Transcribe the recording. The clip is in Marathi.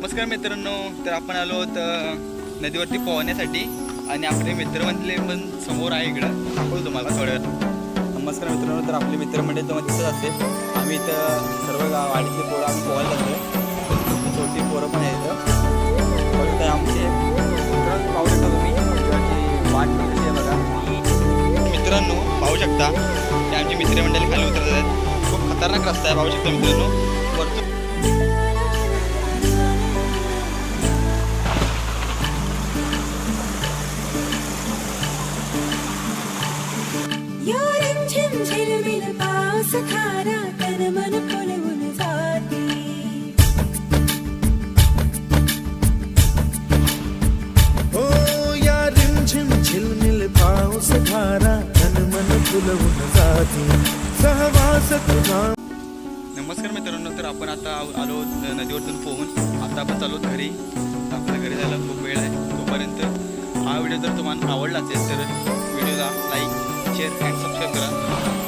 नमस्कार मित्रांनो तर आपण आलो अ, नदीवरती पोहण्यासाठी. आणि आपले मित्रमंडळी पण समोर आहे इकडं. दाखवतो तुम्हाला थोड्या. नमस्कार मित्रांनो तर आपले मित्रमंडळी तर दिसत असते आम्ही इथं सर्व गाव वाडीतले पोरं आम्ही पोहायला जातोय. छोटी पोरं पण इथं. फक्त आमचे पाहू शकता तुम्ही. वाट कशी आहे बघा. मित्रांनो पाहू शकता. की आमची मित्रमंडळी खाली उतरत आहेत. खूप खतरनाक रस्ता आहे पाहू शकता मित्रांनो. पाऊस धारा मन फुलवून जाते. सहवास तुझा. नमस्कार मित्रांनो तर आपण आता आलो आहोत नदीवरतून पोहून. आता आपण चालू घरी. आपल्या घरी जायला खूप वेळ आहे. तोपर्यंत हा व्हिडिओ जर तुम्हाला आवडला असेल तर व्हिडिओला लाईक शेअर अँड सबस्क्राईब करा.